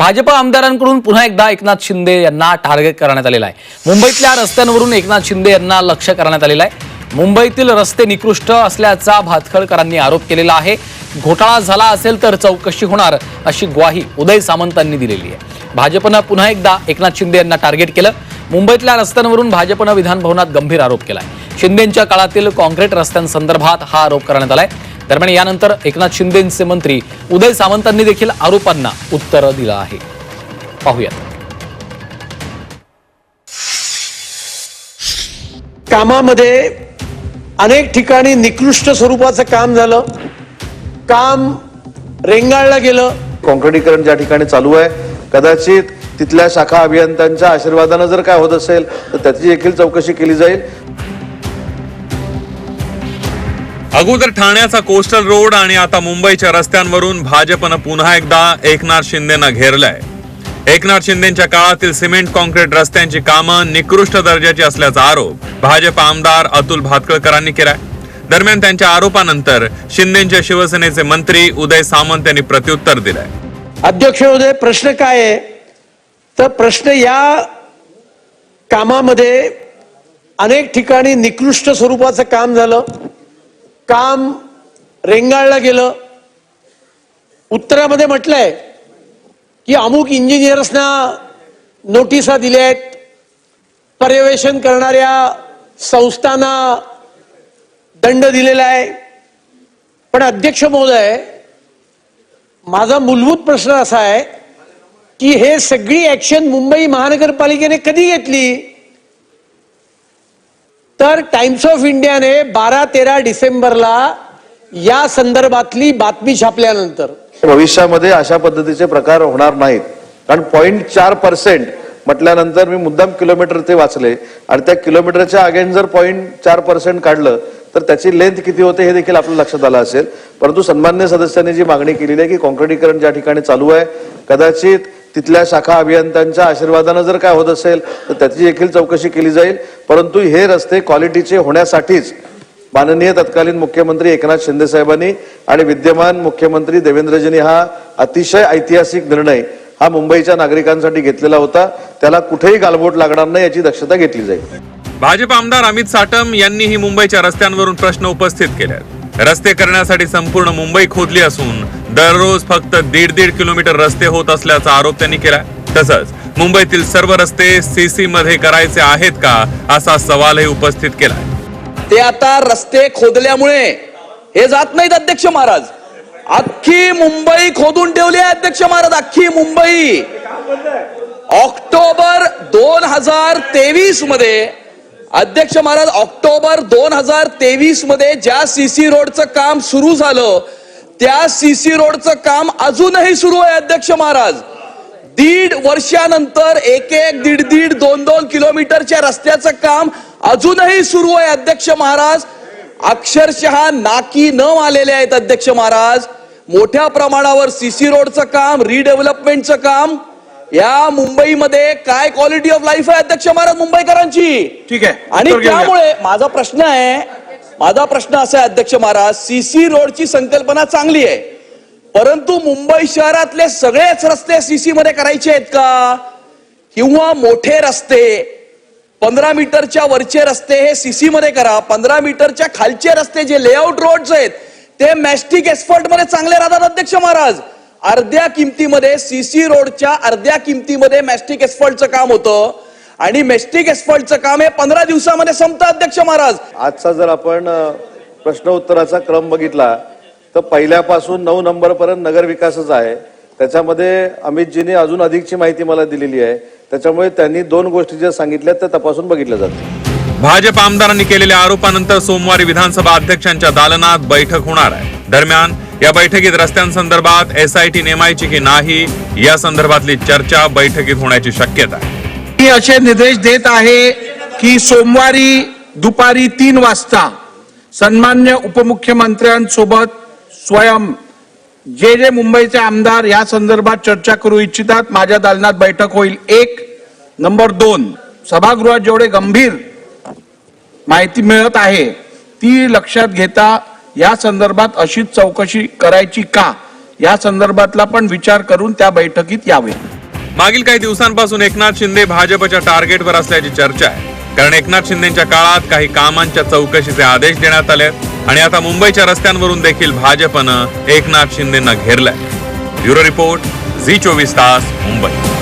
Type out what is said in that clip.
भाजप आमदारांकडून पुन्हा एकदा एकनाथ शिंदे यांना टार्गेट करण्यात आलेला आहे. मुंबईतल्या रस्त्यांवरून एकनाथ शिंदे यांना लक्ष करण्यात आलेलं आहे. मुंबईतील रस्ते निकृष्ट असल्याचा भातखळकरांनी आरोप केलेला आहे. घोटाळा झाला असेल तर चौकशी होणार अशी ग्वाही उदय सामंतांनी दिलेली आहे. भाजपनं पुन्हा एकदा एकनाथ शिंदे यांना टार्गेट केलं. मुंबईतल्या रस्त्यांवरून भाजपनं विधानभवनात गंभीर आरोप केलाय. शिंदेंच्या काळातील काँक्रीट रस्त्यांसंदर्भात हा आरोप करण्यात आलाय. दरम्यान यानंतर एकनाथ शिंदेचे मंत्री उदय सामंतांनी देखील आरोपांना उत्तर दिलं आहे. पाहूयात. कामामध्ये अनेक ठिकाणी निकृष्ट स्वरूपाचं काम झालं. काम रेंगाळलं गेलं. कॉन्क्रिटीकरण ज्या ठिकाणी चालू आहे कदाचित तिथल्या शाखा अभियंत्यांच्या आशीर्वादानं जर काय होत असेल तर त्याची देखील चौकशी केली जाईल. अगोदर ठाण्याचा कोस्टल रोड आणि आता मुंबईच्या रस्त्यांवरून भाजपनं पुन्हा एकदा एकनाथ शिंदेना घेरलंय. एकनाथ शिंदेच्या काळातील सिमेंट कॉन्क्रीट रस्त्यांची कामं निकृष्ट दर्जाची असल्याचा आरोप भाजप आमदार अतुल भातकळकरांनी केलाय. दरम्यान त्यांच्या आरोपानंतर शिंदेच्या शिवसेनेचे मंत्री उदय सामंत यांनी प्रत्युत्तर दिलंय. अध्यक्ष उदय प्रश्न काय आहे? तर प्रश्न या कामामध्ये अनेक ठिकाणी निकृष्ट स्वरूपाचं काम झालं. काम रेंगाळलं गेलं. उत्तरामध्ये म्हटलंय की अमुक इंजिनियर्सना नोटिसा दिल्या आहेत. पर्यवेक्षण करणाऱ्या संस्थांना दंड दिलेला आहे. पण अध्यक्ष महोदय माझा मूलभूत प्रश्न असा आहे की हे सगळी ॲक्शन मुंबई महानगरपालिकेने कधी घेतली? तर टाइम्स ऑफ इंडियाने बारा तेरा डिसेंबरला या संदर्भातली बातमी छापल्यानंतर. भविष्यामध्ये अशा पद्धतीचे प्रकार होणार नाहीत. कारण पॉईंट चार पर्सेंट म्हटल्यानंतर मी मुद्दाम किलोमीटर ते वाचले. आणि त्या किलोमीटरच्या अगेन जर पॉईंट चार पर्सेंट काढलं तर त्याची लेंथ किती होते हे देखील आपल्या लक्षात आलं असेल. परंतु सन्मान्य सदस्यांनी जी मागणी केलेली आहे की कॉन्क्रिटीकरण ज्या ठिकाणी चालू आहे कदाचित तिथल्या शाखा अभियंत्यांच्या आशीर्वादानं जर काय होत असेल तर त्याची देखील चौकशी केली जाईल. परंतु हे रस्ते क्वालिटीचे होण्यासाठीच माननीय तत्कालीन मुख्यमंत्री एकनाथ शिंदे साहेबांनी आणि विद्यमान मुख्यमंत्री देवेंद्रजींनी हा अतिशय ऐतिहासिक निर्णय हा मुंबईच्या नागरिकांसाठी घेतलेला होता. त्याला कुठेही गालबोट लागणार नाही याची दक्षता घेतली जाईल. भाजप आमदार अमित साटम यांनीही मुंबईच्या रस्त्यांवरून प्रश्न उपस्थित केले रस्ते करण्यासाठी संपूर्ण मुंबई खोदली असून दररोज फक्त दीड दीड किलोमीटर रस्ते होत असल्याचा आरोप त्यांनी केला तसंच मुंबईतील सर्व रस्ते सीसी मध्ये करायचे आहेत का असा सवालही उपस्थित केला ते आता रस्ते खोदल्यामुळे हे जात नाहीत अध्यक्ष महाराज. अख्खी मुंबई खोदून ठेवली आहे अध्यक्ष महाराज अख्खी मुंबई. ऑक्टोबर दोन हजार तेवीसमध्ये अध्यक्ष महाराज ऑक्टोबर दोन हजार तेवीसमध्ये ज्या सीसी रोडचं काम सुरू झालं त्या सीसी रोडचं काम अजूनही सुरू आहे अध्यक्ष महाराज. दीड वर्षानंतर एक एक दीड दीड दोन दोन किलोमीटरच्या रस्त्याचं काम अजूनही सुरू आहे अध्यक्ष महाराज. अक्षरशः नाकी न आलेले आहेत अध्यक्ष महाराज. मोठ्या प्रमाणावर सीसी रोडचं काम रिडेव्हलपमेंटचं काम या मुंबईमध्ये काय क्वालिटी ऑफ लाईफ आहे अध्यक्ष महाराज मुंबईकरांची ठीक आहे. आणि उत्तर घेऊया. त्यामुळे माझा प्रश्न आहे माझा प्रश्न असा आहे अध्यक्ष महाराज सीसी रोडची संकल्पना चांगली आहे परंतु मुंबई शहरातले सगळेच रस्ते सीसी मध्ये करायचे आहेत का किंवा मोठे रस्ते पंधरा मीटरच्या वरचे रस्ते हे सीसी मध्ये करा पंधरा मीटरच्या खालचे रस्ते जे लेआउट रोड्स आहेत ते मॅस्टिक एक्सपर्टमध्ये चांगले राहतात अध्यक्ष महाराज अर्ध्या किमतीमध्ये सीसी रोडच्या अर्ध्या किमतीमध्ये मॅस्टिक एक्सपर्टचं काम होतं. आणि मॅस्टिक एक्सपर्टचं काम हे पंधरा दिवसामध्ये संपतं अध्यक्ष महाराज. आजचा जर आपण प्रश्न उत्तराचा क्रम बघितला तर पहिल्यापासून नऊ नंबर पर्यंत नगर विकासच आहे. त्याच्यामध्ये अमितजींनी अजून अधिकची माहिती मला दिलेली आहे. त्याच्यामुळे त्यांनी दोन गोष्टी ज्या सांगितल्या त्या तपासून बघितल्या जातील. भाजप आमदारांनी केलेल्या आरोपानंतर सोमवारी विधानसभा अध्यक्षांच्या दालनात बैठक होणार आहे. दरम्यान या बैठकीत रस्त्यांसंदर्भात एसआयटी नेमायची की नाही या संदर्भातली चर्चा बैठकीत होण्याची शक्यता मी असे निर्देश देत आहे की सोमवारी दुपारी तीन वाजता सन्मान्य उपमुख्यमंत्र्यांसोबत स्वयं जे जे मुंबईचे आमदार या संदर्भात चर्चा करू इच्छितात माझ्या दालनात बैठक होईल. एक नंबर दोन सभागृहात जेवढे गंभीर माहिती मिळत आहे ती लक्षात घेता या संदर्भात अशीच चौकशी करायची का? या संदर्भातला पण विचार करून त्या बैठकीत यावे. मागील काही दिवसांपासून एकनाथ शिंदे भाजपच्या टार्गेटवर असल्याची चर्चा आहे. कारण एकनाथ शिंदेच्या काळात काही कामांच्या चौकशीचे आदेश देण्यात आले आणि आता मुंबईच्या रस्त्यांवरून देखील भाजपनं एकनाथ शिंदेना घेरलंय. ब्युरो रिपोर्ट झी चोवीस तास मुंबई.